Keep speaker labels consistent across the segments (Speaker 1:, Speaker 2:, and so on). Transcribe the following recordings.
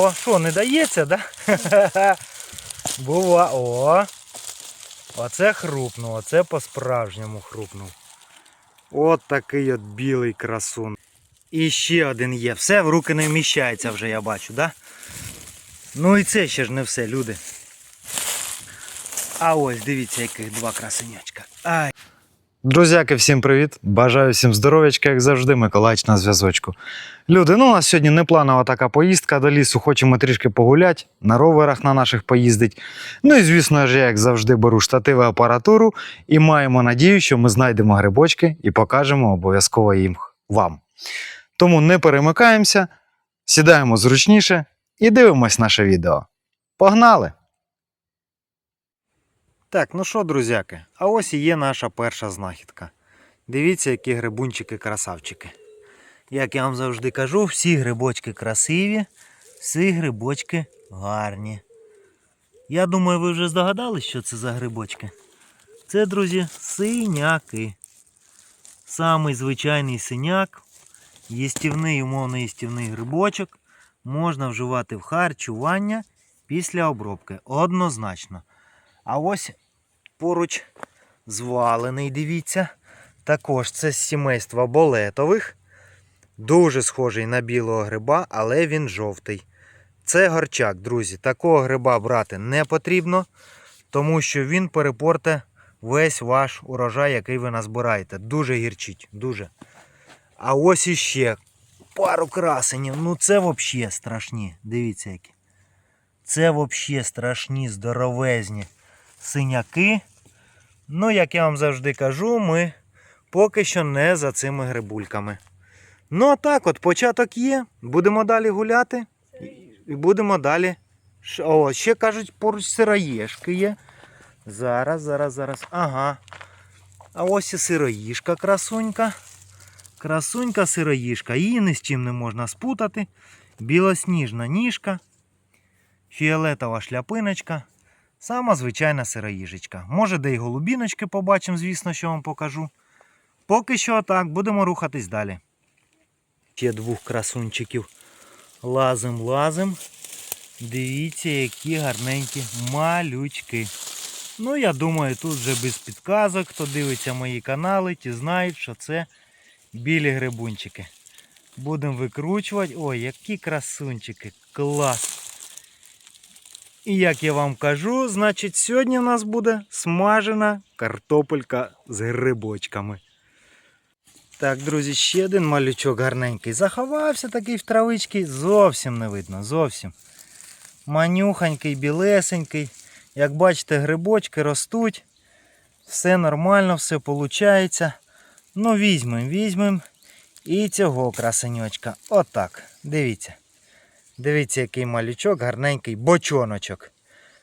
Speaker 1: О, що, не дається, да? Бува, о. Оце хрупнув, оце по-справжньому хрупнув. От такий от білий красун. І ще один є. Все в руки не вміщається вже, я бачу, да? Ну і це ще ж не все, люди. А ось дивіться, яких два красенячка. Ай. Друзяки, всім привіт! Бажаю всім здоров'ячка, як завжди, Миколаївич на зв'язочку. Люди, ну у нас сьогодні непланова така поїздка до лісу, хочемо трішки погуляти, на роверах на наших поїздить. Ну і звісно ж, я, як завжди, беру штативи апаратуру і маємо надію, що ми знайдемо грибочки і покажемо обов'язково їм вам. Тому не перемикаємося, сідаємо зручніше і дивимось наше відео. Погнали! Так, ну що, друзяки, а ось і є наша перша знахідка. Дивіться, які грибунчики-красавчики. Як я вам завжди кажу, всі грибочки красиві, всі грибочки гарні. Я думаю, ви вже здогадались, що це за грибочки. Це, друзі, синяки. Самий звичайний синяк, їстівний, умовно їстівний грибочок можна вживати в харчування після обробки. Однозначно. А ось поруч звалений, дивіться. Також це з сімейства болетових. Дуже схожий на білого гриба, але він жовтий. Це горчак, друзі. Такого гриба брати не потрібно, тому що він перепорте весь ваш урожай, який ви назбираєте. Дуже гірчить, дуже. А ось іще пару красенів. Ну це взагалі страшні. Дивіться які. Це взагалі страшні, здоровезні синяки. Ну, як я вам завжди кажу, ми поки що не за цими грибульками. Ну, а так, от початок є. Будемо далі гуляти. І будемо далі. О, ще кажуть, поруч сироєшки є. Зараз, зараз, зараз. Ага. А ось і сироїшка красунька. Красунька сироїшка. Її ні з чим не можна спутати. Білосніжна ніжка. Фіолетова шляпиночка. Сама звичайна сироїжечка. Може, де й голубіночки побачимо, звісно, що вам покажу. Поки що так, будемо рухатись далі. Ще двох красунчиків. Лазим, лазим. Дивіться, які гарненькі малючки. Ну, я думаю, тут вже без підказок, хто дивиться мої канали, ті знають, що це білі грибунчики. Будемо викручувати. Ой, які красунчики! Клас! І як я вам кажу, значить сьогодні в нас буде смажена картопелька з грибочками. Так, друзі, ще один малючок гарненький. Заховався такий в травичці, зовсім не видно, зовсім. Манюханький, білесенький. Як бачите, грибочки ростуть. Все нормально, все виходить. Ну, візьмемо, візьмемо. І цього красеньочка. Отак. Дивіться. Дивіться, який малючок, гарненький бочоночок.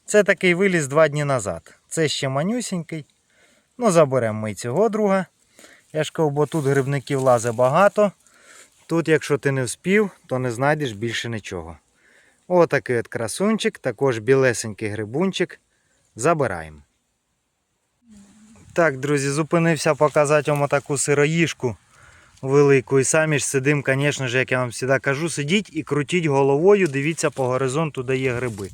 Speaker 1: Це такий виліз два дні назад. Це ще манюсінький. Ну, заберемо ми цього друга. Я ж кажу, бо тут грибників лазе багато. Тут, якщо ти не вспів, то не знайдеш більше нічого. Отакий от красунчик, також білесенький грибунчик. Забираємо. Так, друзі, зупинився показати вам таку сироїшку велику. І самі ж сидимо, звісно ж, як я вам завжди кажу, сидіть і крутіть головою, дивіться по горизонту, де є гриби.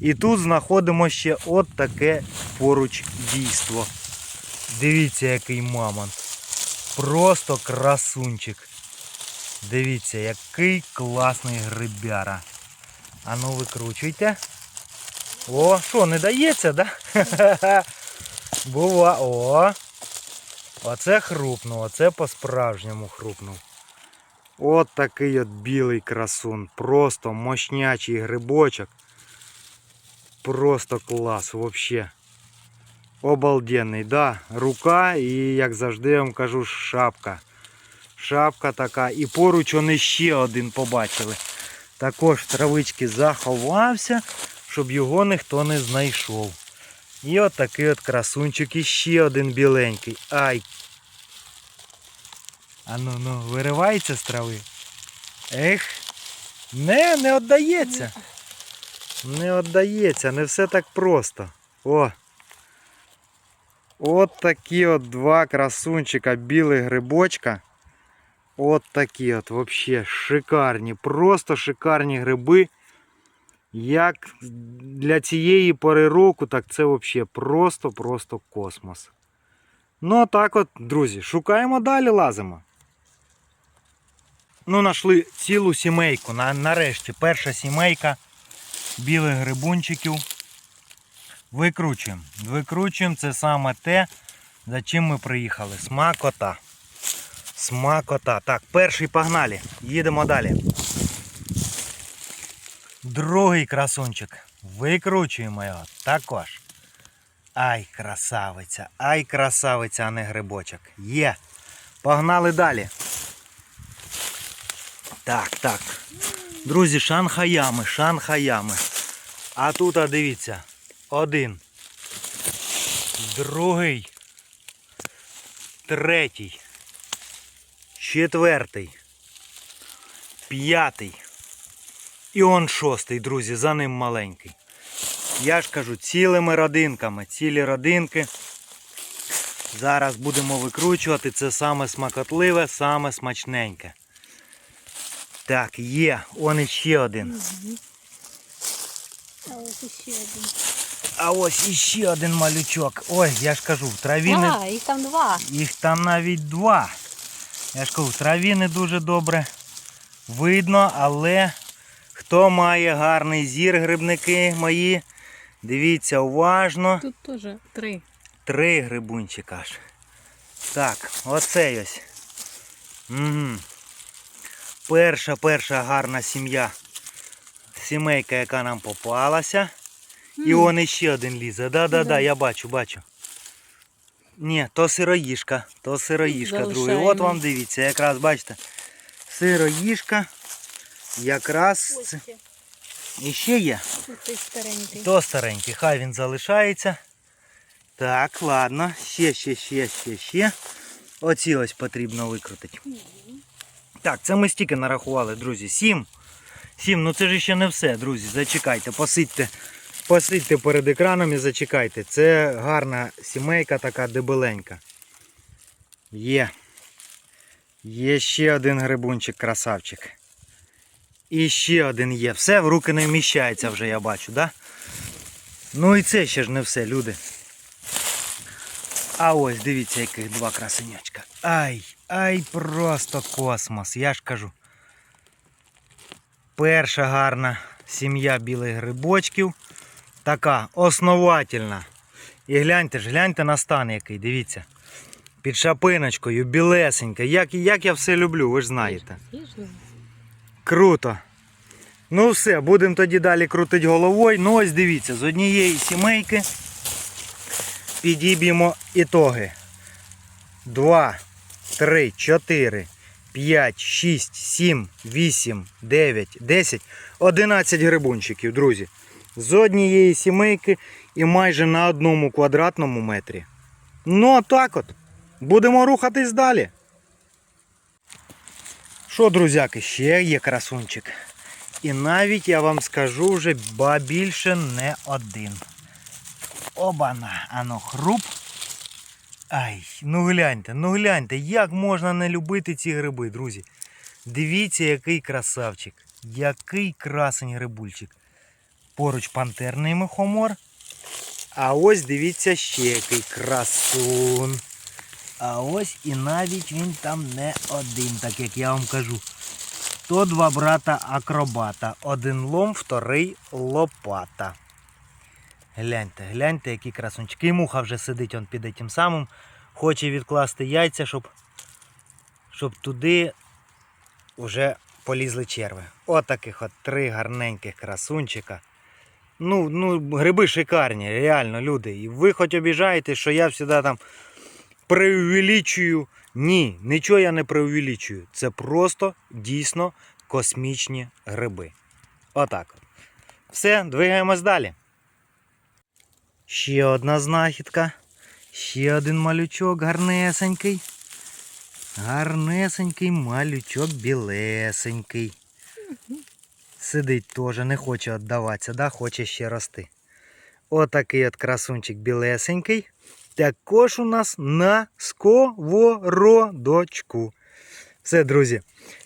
Speaker 1: І тут знаходимо ще от таке поруч дійство. Дивіться, який мамонт. Просто красунчик. Дивіться, який класний грибяра. А ну викручуйте. О, що, не дається, да? Бува, о. Оце хрупнув, оце по-справжньому хрупнув. От такий от білий красун. Просто мощнячий грибочок. Просто клас, вообще. Обалденний, да. Рука і, як завжди я вам кажу, шапка. Шапка така. І поруч вони ще один побачили. Також травички заховався, щоб його ніхто не знайшов. І от такий от красунчик і ще один біленький. Ай. А ну виривається з трави. Ех. Не, не віддається. Не віддається, не все так просто. О. От такі от два красунчика білих грибочка. От такі от вообще шикарні, просто шикарні гриби. Як для цієї пори року, так це взагалі просто-просто космос. Ну, а так от, друзі, шукаємо далі, лазимо. Ну, знайшли цілу сімейку. Нарешті перша сімейка білих грибунчиків. Викручуємо. Викручуємо це саме те, за чим ми приїхали. Смакота. Смакота. Так, перший погнали. Їдемо далі. Другий красунчик. Викручуємо його також. Ай, красавиця, ай, красавиця, а не грибочок. Є. Погнали далі. Так, так. Друзі, шанхаями, шанхаями. А тут, а дивіться, один. Другий. Третій. Четвертий. П'ятий. І он шостий, друзі, за ним маленький. Я ж кажу, цілими родинками, цілі родинки. Зараз будемо викручувати. Це саме смакотливе, саме смачненьке. Так, є. Он іще один.
Speaker 2: А ось іще один.
Speaker 1: А ось іще один малючок. Ой, я ж кажу, в траві не...
Speaker 2: А, їх там два.
Speaker 1: Їх там навіть два. Я ж кажу, в траві не дуже добре видно, але хто має гарний зір, грибники мої, дивіться уважно.
Speaker 2: Тут теж три.
Speaker 1: Три грибунчика аж. Так, оцей ось. Угу. Перша, перша гарна сім'я. Сімейка, яка нам попалася. І он іще один лізе. Да-да-да,
Speaker 2: Да.
Speaker 1: я бачу, бачу. Ні, то сироїшка, то сироїшка другий. От вам дивіться, якраз бачите. Сироїшка. Якраз це. І ще є.
Speaker 2: Ось старенький.
Speaker 1: То старенький, хай він залишається. Так, ладно. Ще, ще, ще, ще, ще. Оці ось потрібно викрутити. Так, це ми стільки нарахували, друзі. Сім. Сім, ну це ж ще не все, друзі. Зачекайте, посидьте. Посидьте перед екраном і зачекайте. Це гарна сімейка така дебеленька. Є. Є ще один грибунчик, красавчик. І ще один є. Все в руки не вміщається вже, я бачу, да? Ну і це ще ж не все, люди. А ось дивіться, яких два красенячка. Ай, ай, просто космос, я ж кажу. Перша гарна сім'я білих грибочків. Така основательна. І гляньте ж, гляньте на стан який, дивіться. Під шапиночкою, білесенька. Як, як я все люблю, ви ж знаєте. Круто. Ну все, будемо тоді далі крутити головою. Ну ось дивіться, з однієї сімейки підіб'ємо ітоги. 2, 3, 4, 5, 6, 7, 8, 9, 10, 11 грибунчиків, друзі. З однієї сімейки і майже на одному квадратному метрі. Ну, а так от. Будемо рухатись далі. Що, друзяки, ще є красунчик. І навіть я вам скажу вже ба більше не один. Обана, ано хруп. Ай, ну гляньте, ну гляньте, як можна не любити ці гриби, друзі. Дивіться, який красавчик, який красень грибульчик. Поруч пантерний мухомор. А ось дивіться ще який красун. А ось і навіть він там не один, так як я вам кажу. То два брата акробата. Один лом, вторий лопата. Гляньте, гляньте, які красунчики. І муха вже сидить он під тим самим. Хоче відкласти яйця, щоб, щоб туди вже полізли черви. От от три гарненьких красунчика. Ну, ну, гриби шикарні, реально, люди. І ви хоч обіжаєте, що я завжди там преувеличую. Ні, нічого я не преувеличую. Це просто дійсно космічні гриби. Отак. Все, двигаємось далі. Ще одна знахідка. Ще один малючок гарнесенький. Гарнесенький малючок білесенький. Сидить теж, не хоче віддаватися, да? хоче ще рости. Отакий от красунчик білесенький. Також у нас на сковородочку. Все, друзі.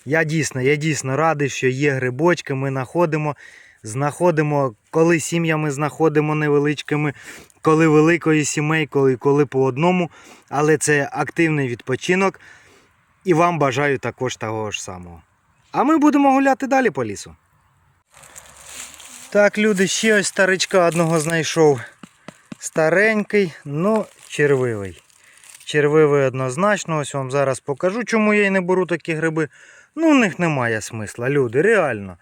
Speaker 1: Я дійсно, я дійсно радий, що є грибочки, ми знаходимо. знаходимо, коли сім'ями знаходимо невеличкими, коли великої сімей, коли, коли по одному. Але це активний відпочинок. І вам бажаю також того ж самого. А ми будемо гуляти далі по лісу. Так, люди, ще ось старичка одного знайшов. Старенький, ну червивий. Червивий однозначно, ось вам зараз покажу, чому я й не беру такі гриби. Ну, у них немає смисла, люди, реально.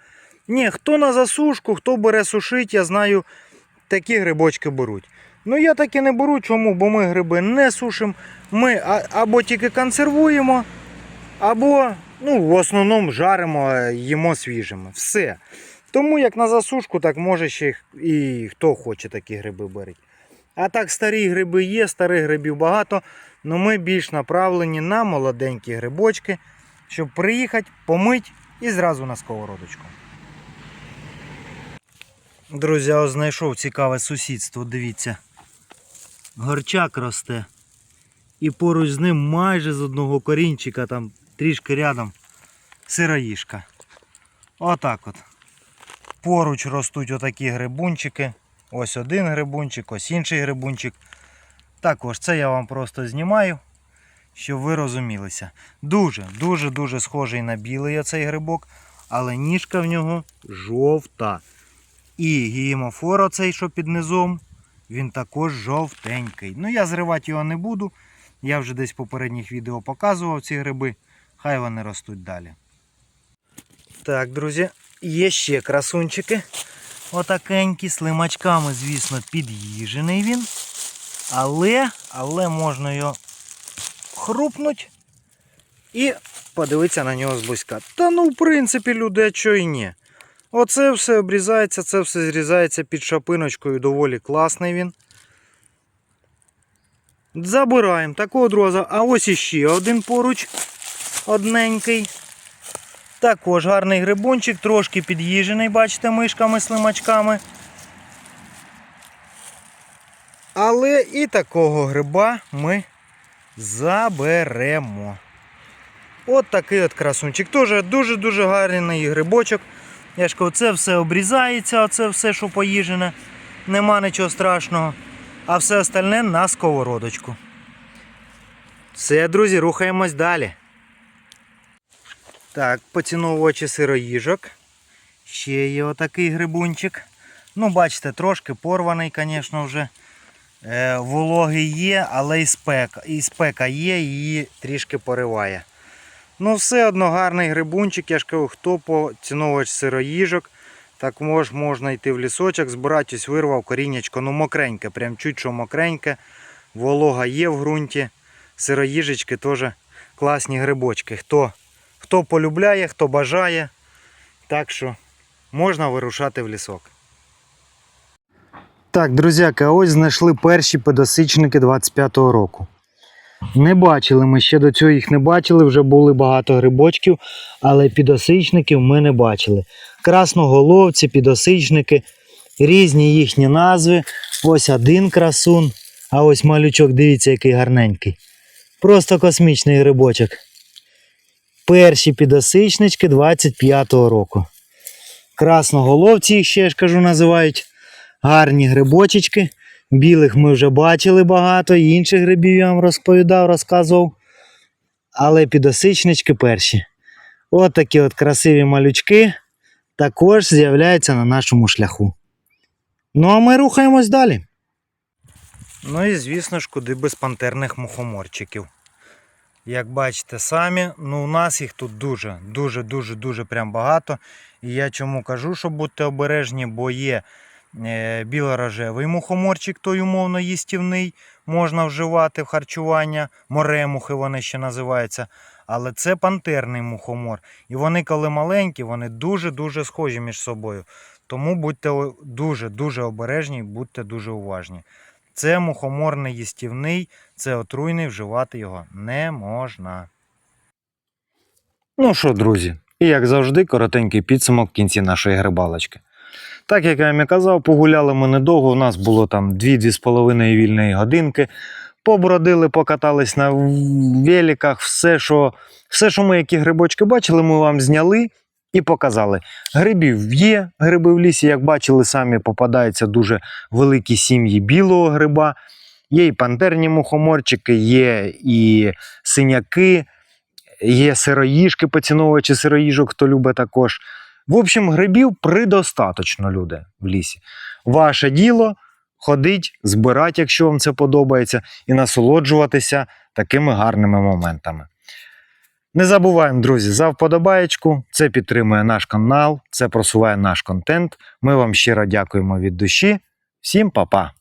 Speaker 1: Ні, хто на засушку, хто бере сушить, я знаю, такі грибочки беруть. Ну я таки не беру, чому? Бо ми гриби не сушимо. Ми або тільки консервуємо, або ну, в основному жаримо, е, їмо свіжими. Все. Тому як на засушку, так може ще і хто хоче такі гриби береть. А так старі гриби є, старих грибів багато, але ми більш направлені на молоденькі грибочки, щоб приїхати, помить і зразу на сковородочку. Друзі, ось знайшов цікаве сусідство, дивіться. Горчак росте. І поруч з ним майже з одного корінчика, там трішки рядом, сироїшка. Отак от. Поруч ростуть отакі грибунчики. Ось один грибунчик, ось інший грибунчик. Також це я вам просто знімаю, щоб ви розумілися. Дуже, дуже, дуже схожий на білий оцей грибок, але ніжка в нього жовта. І гіємофор оцей, що під низом, він також жовтенький. Ну я зривати його не буду. Я вже десь в попередніх відео показував ці гриби. Хай вони ростуть далі. Так, друзі, є ще красунчики. Отакенькі, з лимачками, звісно, під'їжений він. Але, але можна його хрупнуть і подивитися на нього зблизька. Та ну, в принципі, люди, чого і ні. Оце все обрізається, це все зрізається під шапиночкою, доволі класний він. Забираємо такого друга. А ось іще один поруч, одненький. Також гарний грибунчик, трошки під'їжений, бачите, мишками, слимачками. Але і такого гриба ми заберемо. От такий от красунчик. Теж дуже-дуже гарний грибочок. Я ж кажу, це все обрізається, оце все, що поїжене. Нема нічого страшного. А все остальне на сковородочку. Все, друзі, рухаємось далі. Так, поціновувачі сироїжок. Ще є отакий грибунчик. Ну, бачите, трошки порваний, звісно, вже. Е, вологи є, але і спека, і спека є, її трішки пориває. Ну, все одно гарний грибунчик. Я ж кажу, хто поціновувач сироїжок, так мож, можна йти в лісочок, збирати, ось вирвав коріннячко, ну мокреньке, прям чуть що мокреньке. Волога є в ґрунті. Сироїжечки теж класні грибочки. Хто Хто полюбляє, хто бажає. Так що можна вирушати в лісок. Так, друзяки, ось знайшли перші підосичники 25-го року. Не бачили ми ще до цього їх не бачили, вже були багато грибочків, але підосичників ми не бачили. Красноголовці, підосичники, різні їхні назви. Ось один красун, а ось малючок, дивіться, який гарненький. Просто космічний грибочок. Перші підосичнички 25-го року. Красноголовці їх ще ж кажу називають. Гарні грибочечки. Білих ми вже бачили багато, інших грибів я вам розповідав, розказував. Але підосичнички перші. От такі от красиві малючки також з'являються на нашому шляху. Ну а ми рухаємось далі. Ну і звісно ж, куди без пантерних мухоморчиків. Як бачите самі, ну у нас їх тут дуже, дуже, дуже, прям багато. І я чому кажу, що будьте обережні, бо є е, білорожевий мухоморчик, той умовно їстівний, можна вживати в харчування, моремухи вони ще називаються. Але це пантерний мухомор. І вони, коли маленькі, вони дуже-дуже схожі між собою. Тому будьте дуже-дуже обережні будьте дуже уважні. Це мухомор не їстівний, це отруйний, вживати його не можна. Ну що, друзі, і як завжди, коротенький підсумок в кінці нашої грибалочки. Так як я вам казав, погуляли ми недовго, у нас було там 2-2,5 вільної годинки. Побродили, покатались на великах, все що, все, що ми які грибочки бачили, ми вам зняли і показали. Грибів є, гриби в лісі, як бачили, самі попадаються дуже великі сім'ї білого гриба. Є і пантерні мухоморчики, є і синяки, є сироїжки, поціновувачі сироїжок, хто любить також. В общем, грибів предостаточно, люди, в лісі. Ваше діло ходить, збирати, якщо вам це подобається, і насолоджуватися такими гарними моментами. Не забуваємо, друзі, за вподобаєчку. Це підтримує наш канал, це просуває наш контент. Ми вам щиро дякуємо від душі. Всім па-па!